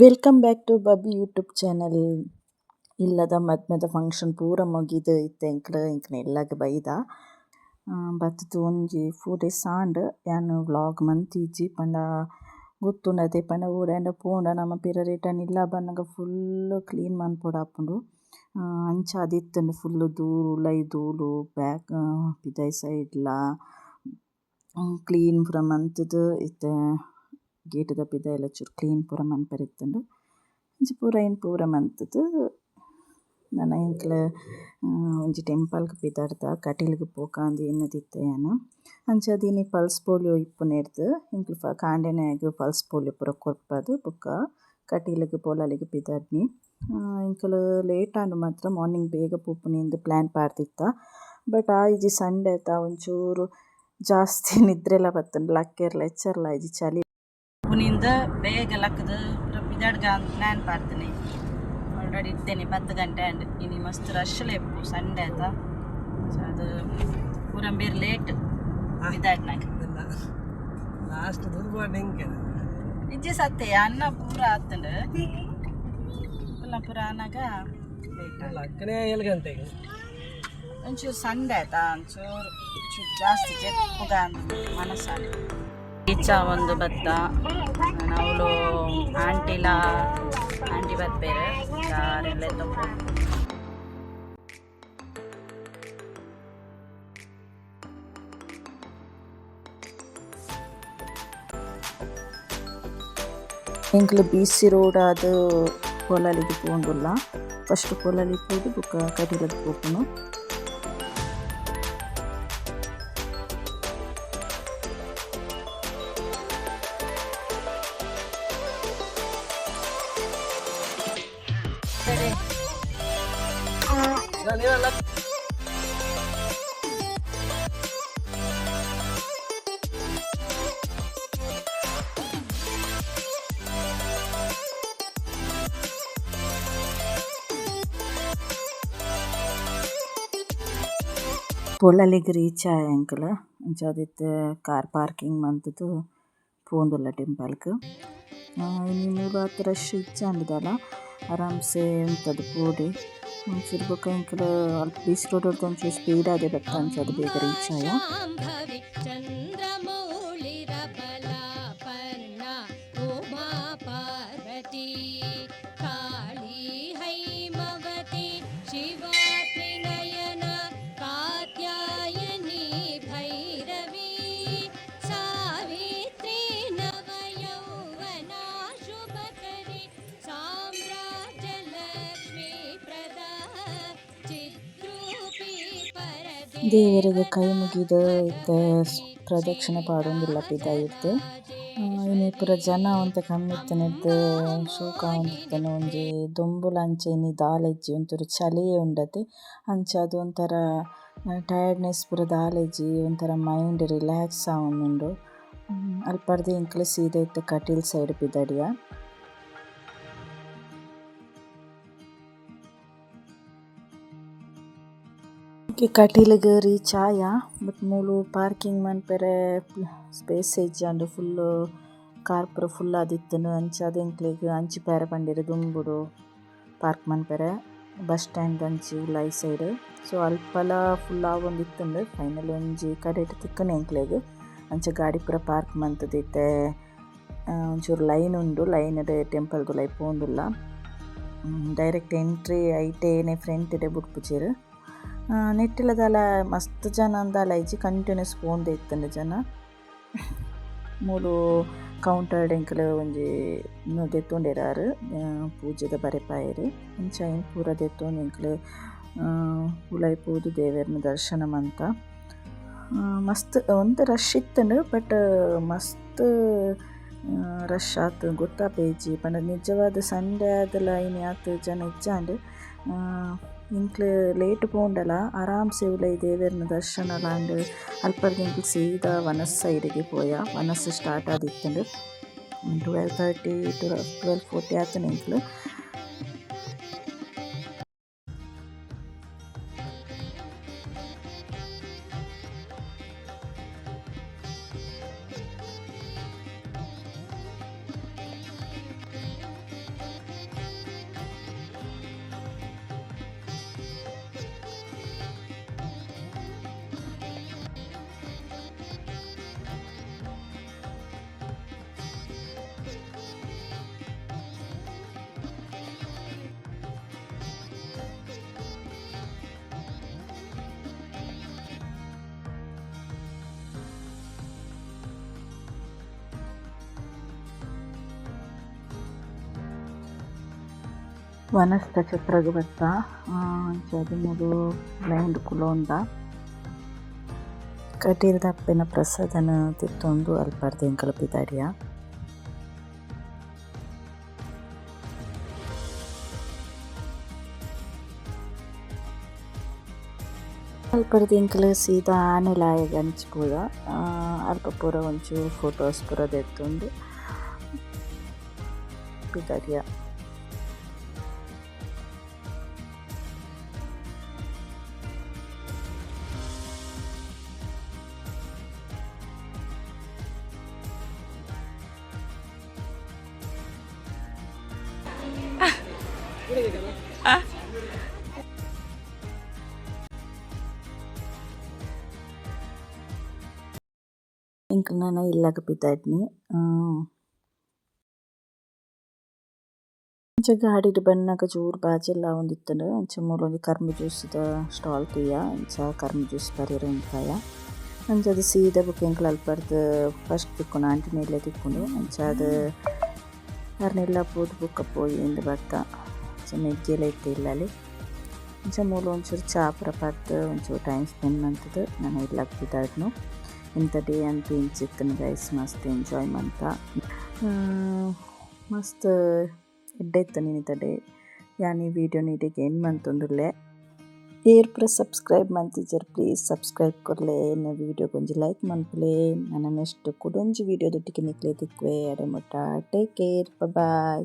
Welcome back to Babbi YouTube channel ಇಲ್ಲದ ಮದ್ಮೆದ function ಪೂರ ಮುಗಿದು ಇತ್ತೆ ಎಂಕ್ಲು ಎಂಕ್ನ ಎಲ್ಲಾಗ ಬೈದ. ಬತ್ತುದು ಒಂಜಿ ಫೋರ್ ಡೇಸ್ ಆಂಡ್ ಯಾನ್ ವ್ಲಾಗ್ ಮಂತಿಜ್ಜಿ ಪಂಡ ಗೊತ್ತುಂಡತೆ ಪಂಡ ಓಡಾಂಡ ಪೋಂಡ ನಮ ಪಿರ ರಿಟರ್ನ್ ಇಲ್ಲ ಬಂದಾಗ ಫುಲ್ ಕ್ಲೀನ್ ಮನ್ಪೊಡಾಪುಂಡು ಅಂಚ ಆದಿತ್ತಂಡ್ ಫುಲ್ ದೂರು ಲೈ ದೂಲು ಬ್ಯಾಕ್ ಪಿದಾಯಿ ಇಡ್ಲ ಕ್ಲೀನ್ ಪೂರ ಮಂತುದು ಇತ್ತೆ. ಗೇಟ್‌ದ ಪಿದಾಯಿಲ ಚೂರು ಕ್ಲೀನ್ ಪೂರ ಮನ್ಪರಿತ್ತುಂಡು ಅಂಚ ಪೂರ ಇನ್ ಪೂರ ಮಂತುದು ನನ ಎಂಕ್‌ಲ ಒಂಜಿ ಟೆಂಪಲ್‌ಗ್ ಪಿದಾಡ್ದ ಕಟೀಲ್‌ಗ್ ಪೋಕಾಂದ್ ಎನ್ನದಿತ್ತೆ ಯಾನ್ ಅಂಚ ಇನಿ ಪಲ್ಸ್ ಪೋಲಿಯೋ ಇಪ್ಪುನೆರ್ದು ಎಂಕ್‌ಲು ಕಾಂಡೆನಗ್ ಪಲ್ಸ್ ಪೋಲಿಯೋ ಪೂರ ಕೊರ್ಪದ್ ಬೊಕ್ಕ ಕಟೀಲ್‌ಗ್ ಪೋಲಲಿಗ್ ಪಿದಡ್ನಿ ಎಂಕುಲು ಲೇಟ್ ಆಂಡ್ ಮಾತ್ರ ಮಾರ್ನಿಂಗ್ ಬೇಗ ಪೋಪುನೆಂದು ಪ್ಲಾನ್ ಪಾಡ್ದಿತ್ತ. ಬಟ್ ಆ ಇಜಿ ಸಂಡೇ ಐತ ಒಂಚೂರು ಜಾಸ್ತಿ ನಿದ್ರೆಲ ಬತ್ತುಂಡು, ಲಕ್ಕೆರ್ಲ, ಎಚ್ಚರ್ಲ ಇಜ್ಜಿ ಚಳಿ ಪುನಿಂದ ಬೇಗ ಲಕ್ಕದ ಬಿದಾಡ್ಗ ಪಿದಾಡ್ಗ ಪ್ಲಾನ್ ಪಾಡ್ತೀನಿ. ಆಲ್ರೆಡಿ ಇರ್ತೇನೆ ಪತ್ತು ಗಂಟೆ ಅಂಡ್ ಇನಿ ಮಸ್ತ್ ರಶ್ ಲೇಪು ಸಂಡೆ ಆತ ಸೊ ಅದು ಪೂರ ಬೇರೆ ಲೇಟ್ ಪಿದಾಡ್ನಾಗ ಲಾಸ್ಟ್ ದುರ್ಬಾಡ್ ಹೆಂಗೆ ನಿಜ ಸತ್ತೆ ಅನ್ನ ಪೂರ ಆತಂಡು. ಎಲ್ಲ ಪೂರ ಆನಾಗ ಲಕ್ಕನೇ ಏಳು ಗಂಟೆಗೆ. ಒಂಚೂರು ಸಂಡೆ ಆಯ್ತಾ? ಒಂಚೂರು ಜಾಸ್ತಿ ಜಾಸ್ತಿ ಅಂತ ಮನಸ್ಸಾಗ ಈಚ ಒಂದು ಭತ್ತ. ಅವಳು ಆಂಟಿಲ, ಆಂಟಿ ಬತ್ಬೇರೆ ಯಾರೆಲ್ಲ ತಗೋ ಎಂಕ್‌ಲು ಬಿ.ಸಿ ರೋಡ್ ಆದ್ ಕೊಲಲಿಗೆ ಪೋಂದುಲ್ಲ ಫಸ್ಟ್ ಪೊಲಲಿಗ್ ಪೋದು ಬೊಕ ಕಟೀಲ್‌ಗ್ ಪೋಪುನು ನೀವೆಲ್ಲ ಪೊಲಲಿಗ್ ರೀಚ್ ಆಯ ಎಂಕುಲ ಅಂಚಾದ್ ಕಾರ್ ಪಾರ್ಕಿಂಗ್ ಮಂತುದು ಪೋಂದುಲ್ಲ ಟೆಂಪಲ್‌ಗ್ ಇನಿ ಮೂಲು ಆತ್ ರಶ್ ದಾಲ ಆರಾಮ್ಸೆ ಉಂತುದು ಪೋಡಿ ಒಂಚೂರು ಬೊಕ ಎಂಕುಲು ಅಲ್ಪ ಬಿ.ಸಿ ರೋಡ್ ಒಂಚೂರು ಸ್ಪೀಡ್ ಆದೆ ಬತ್ತ ಅಂಚಾದ್ ಬೇಗ ರೀಚ್ ಆಯ ದೇವರಿಗೆ ಕೈ ಮುಗಿದು ಇತ್ತೆ ಪ್ರದಕ್ಷಿಣೆ ಪಾಡೊಂದುಲ್ಲ ಪಿದಾಯಿ ಇರ್ದ್ ಇನಿ ಪೂರ ಜನ ಒಂತೆ ಕಮ್ಮಿ ಇತ್ತಿನಿರ್ದ್ ಶೋಕ ಆವೊಂದಿತ್ತುಂಡು ಒಂಜಿ ದೊಂಬುಲ ಅಂಚೆ ಇನಿ ದಾಲೆಜ್ಜಿ ಒಂಚೂರು ಚಳಿಯೇ ಉಂಡತೆ. ಅದು ಒಂಥರ ಟಯರ್ಡ್‌ನೆಸ್ ಪೂರ ದಾಲೆಜ್ಜಿ, ಒಂಥರ ಮೈಂಡ್ ರಿಲ್ಯಾಕ್ಸ್ ಆವೊಂದುಂಡು. ಅಲ್ಪರ್ದೆ ಎಂಕ್‌ಲು ಸೀದಾ ಇತ್ತೆ ಕಟೀಲ್ ಸೈಡ್ ಪಿದಡಿಯ ಕಟೀಲ್‌ಗ್ ರೀಚ್ ಚಾಯ ಬಟ್ ಮೂಲು ಪಾರ್ಕಿಂಗ್ ಮನ್ಪೆರೆ ಸ್ಪೇಸ್ ಇಜ್ಜಾಂಡ್ ಫುಲ್ ಕಾರ್ ಪೂರ ಫುಲ್ ಆದಿತ್ತುಂಡು ಅಂಚ ಎಂಕ್ಲೆಗ್ ಅಂಚಿ ಪೇರೆ ಪಂಡೆರ್ ದುಂಬುಡು ಪಾರ್ಕ್ ಮನ್ಪೆರೆ ಬಸ್ ಸ್ಟ್ಯಾಂಡ್ ಅಂಚಿ ಉಲಾಯಿ ಸೈಡ್ ಸೊ ಅಲ್ಪಲ ಫುಲ್ ಆವೊಂದಿತ್ತುಂಡು ಫೈನಲ್ ಒಂಜಿ ಕಡೆಟ್ ತಿಕ್ಕುನು ಎಂಕ್ಲೆಗ್ ಅಂಚ ಗಾಡಿ ಪೂರ ಪಾರ್ಕ್ ಮಂತದಿತ್ತೆ. ಒಂಚೂರು ಲೈನ್ ಉಂಡು ಲೈನ್‌ಡ್ ಟೆಂಪಲ್ದು ಲೈ ಪೋಂದುಲ್ಲ ಡೈರೆಕ್ಟ್ ಎಂಟ್ರಿ ಐಟೇನೆ ಫ್ರೆಂಟ್‌ಡೆ ಬುಡ್ಪುಜೆರ್ ನೆಟ್ಟ್‌ಲ ದಾಲ ಮಸ್ತ್ ಜನ ದಾಲ ಇಜ್ಜಿ ಕಂಟಿನ್ಯೂಸ್ ಫೋನ್ ಇತ್ತುಂಡು ಜನ. ಮೂಲು ಕೌಂಟರ್‌ಡ್ ಎಂಕುಲು ಒಂಜಿ ದೆತ್ತೊಂಡೆರಾರ್ ಪೂಜೆದ ಬರೆಪಾಯೆರ್. ಅಂಚ ಐನ್ ಪೂರ ದೆತ್ತೊಂದು ಎಂಕುಲು ಉಲಾಯಿ ಪೋದು ದೇವೆರ್ನ ದರ್ಶನ ಮಂತ ಮಸ್ತ್ ಒಂತೆ ರಶ್ ಇತ್ತುಂಡು ಬಟ್ ಮಸ್ತ್ ರಶ್ ಆತ್. ಪೇಜಿ? ಪಂಡ ನಿಜವಾದ ಸಂಡೆ ಆದುಲ ಇನಿ ಆತ್ ಜನ ಇಜ್ಜಾಂಡ್. ಎಂಕ್ಲು ಲೇಟ್ ಪೋಂಡಲ ಆರಾಮ್ ಉಲಾಯಿ ದೇವೆರ್ನ ದರ್ಶನ ಲಾಂಡ್ ಅಲ್ಪರ್ದ ಎಂಕ್ಲು ಸೀದಾ ವನಸ್ ಸೈಡ್‌ಗೆ ಪೋಯ. ವನಸ್ ಸ್ಟಾರ್ಟ್ ಆದಿತ್ತುಂಡು. ಟ್ವೆಲ್ ತರ್ಟಿ ಟ್ವೆಲ್ ಫೋರ್ಟಿ ಆತುಂಡು ಎಂಕ್ಲು ವನಸ್ಥ ಛತ್ರಗ್ ಬತ್ತ ಅಂಚಾದ್ ಮೂಲು ಬ್ಲೈಂಡ್ ಕುಲೋಂದ ಕಟೀಲ್ದ ಅಪ್ಪೆನ ಪ್ರಸಾದನ ತಿತ್ತೊಂದು ಅಲ್ಪಾರ್ದು ಎಂಕಲ ಪಿದಾಡಿಯ ಅಲ್ಪರ್ದು ಎಂಕಲ್ ಸೀದಾ ಆನೆಲಾಯಗ್ ಅಂಚ್ಪುರ ಅಲ್ಪ ಪೂರ ಒಂಚೂರು ಫೋಟೋಸ್ ಪೂರ ದೆತ್ತೊಂದು. ಪಿದಾಡಿಯ. ಎಂಕಲ್ ನನ ಇಲ್ಲಗ್ ಇದ್ನಿ. ಅಂಚ ಗಾಡಿಡ್ ಬನ್ನಗ ಜೋರು ಬಾಜೆಲ್ಲ ಆವೊಂದಿತ್ತಂಡ್ ಅಂಚ ಮೂಲ ಒಂಜಿ ಕರ್ಮ ಜ್ಯೂಸ್ದ ಸ್ಟಾಲ್ ತೂಯ ಅಂಚ ಕರ್ಮ ಜ್ಯೂಸ್ ಬರೆರ್ ಅಂಚ ಅದು ಸೀದಾ ಬುಕ್ ಎಂಕ್ ಅಲ್ಪರ್ದ್ ಫಸ್ಟ್ ತಿಕ್ಕುಂಡು ಆಂಟಿನೆಲ್ಲ ಅಂಚೆ ಅದು ಅರ್ನೆಲ್ಲ ಪೋದು ಬುಕ್ಕ ಪೋಯಿ ಎಂದು ಬತ್ತ ನೆಗ್ಗಿಲ ಇತ್ತೆ ಇಲ್ಲಲಿ ಅಂಚ ಮೂಲು ಒಂಚೂರು ಚಾ ಪೂರ ಪರ್ದ್ ಒಂಚೂರು ಟೈಮ್ ಸ್ಪೆಂಡ್ ಮಂತುದು ನನ ಇಲ್ಲಗ್ ಪಿದಾಡ್ನು ಇಂಥ ಡೇ ಅಂತೂ ಇಂಚಿತ್ತನ ಗೈಸ್ ಮಸ್ತ್ ಎಂಜಾಯ್ ಮಂತ ಮಸ್ತ್ ಎಡ್ಡೆ ಇತ್ತು ನಿನಿತ ಡೇ ಯಾನಿ ವಿಡಿಯೋ ನೀಟಿಗೆ ಎಂಡ್ ಮಂತೊಂದುಲ್ಲೆ ಏರ್ ಪ್ರ ಸಬ್ಸ್ಕ್ರೈಬ್ ಮಂತಿಜರ್ ಪ್ಲೀಸ್ ಸಬ್ಸ್ಕ್ರೈಬ್ ಕೊರ್ಲೆ ನನ್ನ ವಿಡಿಯೋಗೆ ಒಂಜಿ ಲೈಕ್ ಮನ್ಪುಲೆ ನನ್ನ ನೆಕ್ಸ್ಟ್ ವಿಡಿಯೋ ದೊಟ್ಟಿಗೆ ನಿಕ್ಲೆ ತಿಕ್ವೆ ಅಡೆ ಮುಟ್ಟ ಟೇಕ್ ಕೇರ್ ಬಾಯ್